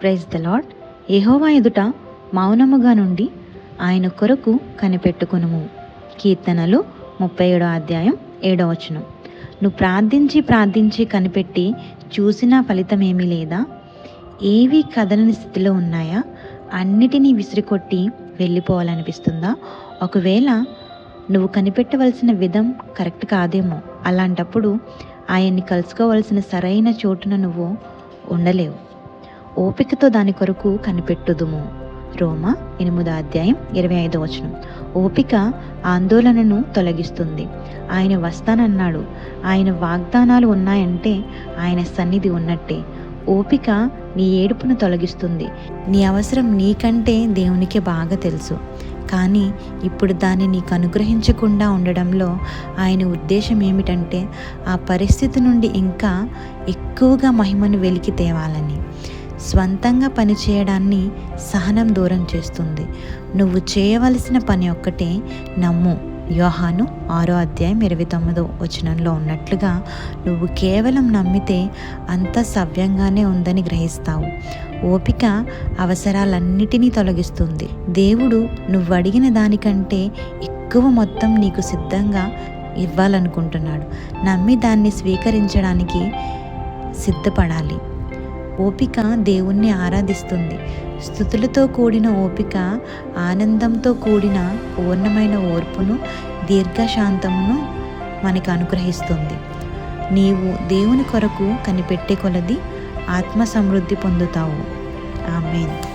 Praise the lord ఎహోవా ఎదుట మౌనముగా నుండి ఆయన కొరకు కనిపెట్టుకునుము. కీర్తనలు ముప్పై ఏడో అధ్యాయం ఏడో వచనం. నువ్వు ప్రార్థించి ప్రార్థించి కనిపెట్టి చూసినా ఫలితం ఏమీ లేదా? ఏవి కదలని స్థితిలో ఉన్నాయా? అన్నిటినీ విసిరికొట్టి వెళ్ళిపోవాలనిపిస్తుందా? ఒకవేళ నువ్వు కనిపెట్టవలసిన విధం కరెక్ట్ కాదేమో అలాంటప్పుడు ఆయన్ని కలుసుకోవలసిన సరైన చోటున నువ్వు ఉండలేవు. ఓపికతో దాని కొరకు కనిపెట్టుదుము. రోమ ఎనిమిదో అధ్యాయం ఇరవై ఐదో వచనం. ఓపిక ఆందోళనను తొలగిస్తుంది. ఆయన వస్తానన్నాడు. ఆయన వాగ్దానాలు ఉన్నాయంటే ఆయన సన్నిధి ఉన్నట్టే. ఓపిక నీ ఏడుపును తొలగిస్తుంది. నీ అవసరం నీకంటే దేవునికే బాగా తెలుసు. కానీ ఇప్పుడు దాన్ని నీకు అనుగ్రహించకుండా ఉండడంలో ఆయన ఉద్దేశం ఏమిటంటే ఆ పరిస్థితి నుండి ఇంకా ఎక్కువగా మహిమను వెలికి తేవాలని. స్వంతంగా పనిచేయడాన్ని సహనం దూరం చేస్తుంది. నువ్వు చేయవలసిన పని ఒక్కటే నమ్ము. యోహాను ఆరో అధ్యాయం ఇరవై తొమ్మిదో వచనంలో ఉన్నట్లుగా నువ్వు కేవలం నమ్మితే అంత సవ్యంగానే ఉందని గ్రహిస్తావు. ఓపిక అవసరాలన్నిటినీ తొలగిస్తుంది. దేవుడు నువ్వు అడిగిన దానికంటే ఎక్కువ మొత్తం నీకు సిద్ధంగా ఇవ్వాలనుకుంటున్నాడు. నమ్మి దాన్ని స్వీకరించడానికి సిద్ధపడాలి. ఓపిక దేవుణ్ణి ఆరాధిస్తుంది. స్థుతులతో కూడిన ఓపిక ఆనందంతో కూడిన పూర్ణమైన ఓర్పును దీర్ఘశాంతమును మనకు అనుగ్రహిస్తుంది. నీవు దేవుని కొరకు కనిపెట్టే కొలది ఆత్మ సమృద్ధి పొందుతావు. ఆమెన్.